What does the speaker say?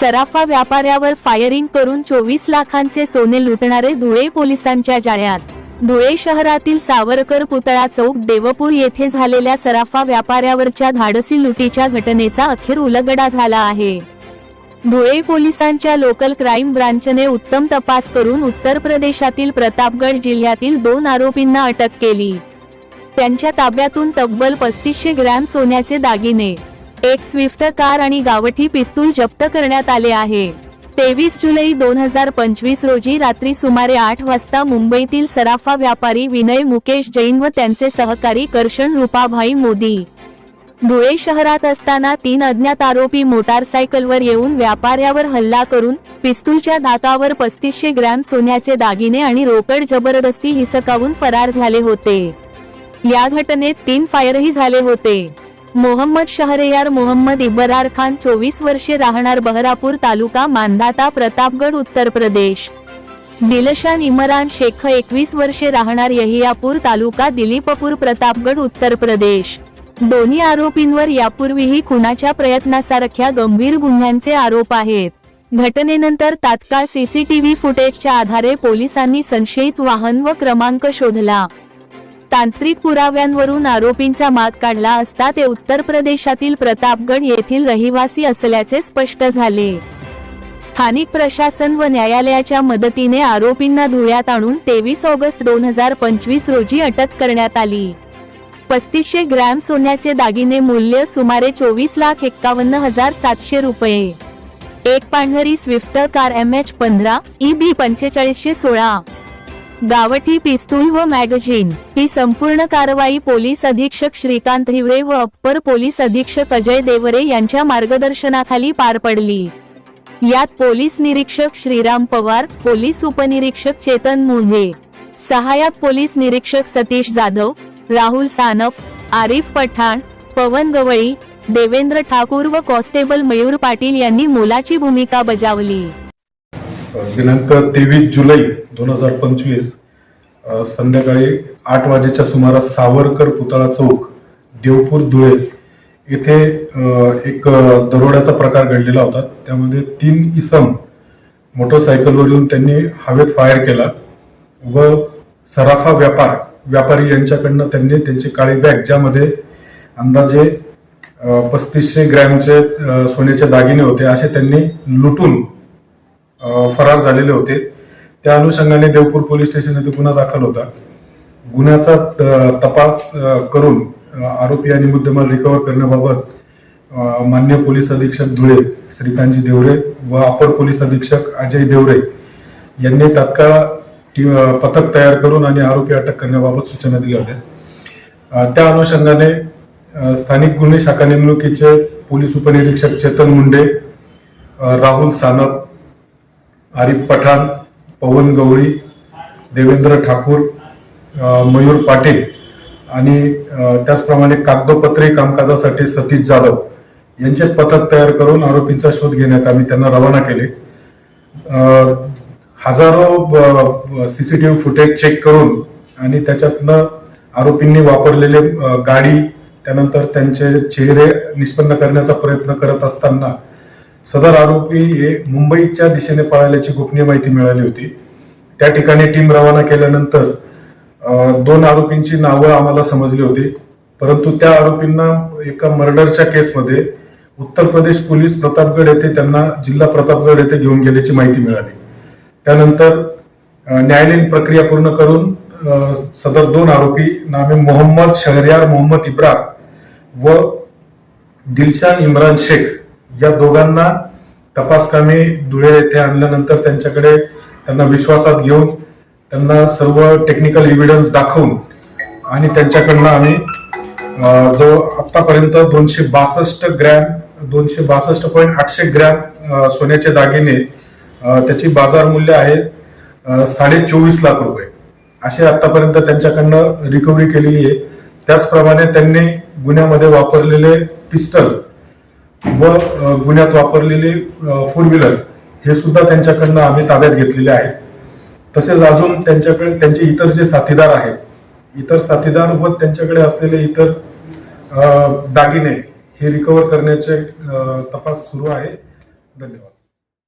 सराफा व्यापाऱ्यावर फायरिंग करून चोवीस लाखांचे सोने लुटणारे धुळे पोलिसांच्या जाळ्यात. धुळे शहरातील सावरकर पुतळा चौक देवपूर येथे झालेल्या सराफा व्यापाऱ्यावरच्या धाडसी लुटीच्या घटनेचा अखेर उलगडा झाला आहे. धुळे पोलिसांच्या लोकल क्राईम ब्रांचने उत्तम तपास करून उत्तर प्रदेशातील प्रतापगड जिल्ह्यातील दोन आरोपींना अटक केली. त्यांच्या ताब्यातून तब्बल पस्तीसशे ग्रॅम सोन्याचे दागिने एक स्विफ्ट कार आणि गावठी पिस्तूल जप्त करण्यात आले आहे. तेवीस जुलै दोन हजार पंचवीस रोजी रात्री सुमारे आठ वाजता मुंबईतील सराफा व्यापारी विनय मुकेश जैन व त्यांचे सहकारी कर्षण रुपाभाई मोदी. धुळे शहरात असताना तीन अज्ञात आरोपी मोटारसायकलवर येऊन व्यापाऱ्यावर हल्ला करून पिस्तूलच्या धाकावर पस्तीसशे ग्रॅम सोन्याचे दागिने आणि रोकड जबरदस्ती हिसकावून फरार झाले होते. या घटनेत तीन फायरही झाले होते. मोहम्मद शहरेयार मोहम्मद इबरार खान चोवीस वर्षे राहणार बहरापूर तालुका मांधाता प्रतापगड उत्तर प्रदेश. दिलशान इमरान शेख एकवीस वर्षे राहणार यहियापूर तालुका दिलीपपूर प्रतापगड उत्तर प्रदेश. दोन्ही आरोपींवर यापूर्वीही खुनाच्या प्रयत्नासारख्या गंभीर गुन्ह्यांचे आरोप आहेत. घटनेनंतर तात्काळ सीसीटीव्ही फुटेजच्या आधारे पोलिसांनी संशयित वाहन व क्रमांक शोधला. तांत्रिक पुराव्यांवरून आरोपींचा माग काढला असता ते उत्तर प्रदेशातील प्रतापगड येथील रहिवासी असल्याचे स्पष्ट झाले. स्थानिक प्रशासन व न्यायालयाच्या मदतीने आरोपींना धुळ्यात आणून तेवीस ऑगस्ट दोन हजार पंचवीस रोजी अटक करण्यात आली. पस्तीसशे ग्रॅम सोन्याचे दागिने मूल्य सुमारे चोवीस लाख एक्कावन्न हजार सातशे रुपये. एक पांढरी स्विफ्ट कार एम एच पंधरा ई बी पंचेचाळीसशे सोळा. गावठी पिस्तूल व मॅगझिन. ही संपूर्ण कारवाई पोलीस अधीक्षक श्रीकांत हिवरे व अप्पर पोलीस अधीक्षक अजय देवरे यांच्या मार्गदर्शनाखाली पार पडली. यात पोलीस निरीक्षक श्रीराम पवार पोलीस उपनिरीक्षक चेतन मुंढे सहाय्यक पोलीस निरीक्षक सतीश जाधव राहुल सानप आरिफ पठाण पवन गवळी देवेंद्र ठाकूर व कॉन्स्टेबल मयूर पाटील यांनी मोलाची भूमिका बजावली. दिनांक तेवीस जुलै दोन हजार पंचवीस संध्याकाळी आठ वाजेच्या सुमारास सावरकर पुतळा चौक देवपूर धुळे येथे एक दरोड्याचा प्रकार घडलेला होता. त्यामध्ये तीन इसम मोटरसायकलवर येऊन त्यांनी हवेत फायर केला व सराफा व्यापार व्यापारी यांच्याकडनं त्यांनी त्यांची काळी बॅग ज्यामध्ये अंदाजे पस्तीसशे ग्रॅमचे सोन्याचे दागिने होते असे त्यांनी लुटून फरार झालेले होते. त्या अनुषंगाने देवपूर पोलीस स्टेशन येथे गुन्हा दाखल होता. गुन्ह्याचा त- तपास करून आरोपी आणि मुद्देमाल रिकव्हर करण्याबाबत मान्य पोलीस अधीक्षक धुळे श्रीकांतजी देवरे व अपर पोलीस अधीक्षक अजय देवरे यांनी तात्काळ टी- पथक तयार करून आणि आरोपी अटक करण्याबाबत सूचना दिल्या होत्या. त्या अनुषंगाने स्थानिक गुन्हे शाखा नेमणुकीचे पोलीस उपनिरीक्षक चेतन मुंडे राहुल सानप आरिफ पठाण पवन गवळी देवेंद्र ठाकूर मयूर पाटील आणि त्याचप्रमाणे कागदोपत्री कामकाजासाठी सतीश जाधव यांचे पथक तयार करून आरोपींचा शोध घेण्यात आम्ही त्यांना रवाना केले. हजारो C C T V footage check करून आणि त्याच्यातनं आरोपींनी वापरलेले गाडी त्यानंतर त्यांचे चेहरे निष्पन्न करण्याचा प्रयत्न करत असताना सदर आरोपी हे मुंबईच्या दिशेने पळाल्याची गोपनीय माहिती मिळाली होती. त्या ठिकाणी टीम रवाना केल्यानंतर दोन आरोपींची नावं आम्हाला समजली होती. परंतु त्या आरोपींना एका मर्डरच्या केसमध्ये उत्तर प्रदेश पोलीस प्रतापगड येथे त्यांना जिल्हा प्रतापगड येथे घेऊन गेल्याची माहिती मिळाली. त्यानंतर न्यायालयीन प्रक्रिया पूर्ण करून सदर दोन आरोपी नामे मोहम्मद शहरियार मोहम्मद इब्राम व दिलशान इम्रान शेख या दोघांना तपास कामी धुळे येथे आणल्यानंतर त्यांच्याकडे त्यांना विश्वासात घेऊन त्यांना सर्व टेक्निकल एव्हिडन्स दाखवून आणि त्यांच्याकडनं आम्ही जो आतापर्यंत दोनशे बासष्ट ग्रॅम दोनशे बासष्ट पॉईंट आठशे ग्रॅम सोन्याचे दागिने त्याची बाजार मूल्य आहे साडे चोवीस लाख रुपये. असे आतापर्यंत त्यांच्याकडनं रिकव्हरी केलेली आहे. त्याचप्रमाणे त्यांनी गुन्ह्यामध्ये वापरलेले पिस्टल व गुन्ह्यात वापरलेले फोर व्हीलर हे सुद्धा त्यांच्याकडनं आम्ही ताब्यात घेतलेले आहेत. तसेच अजून त्यांच्याकडे त्यांचे इतर जे साथीदार आहेत इतर साथीदार व त्यांच्याकडे असलेले इतर दागिने हे रिकवर करण्याचे तपास सुरू आहे. धन्यवाद.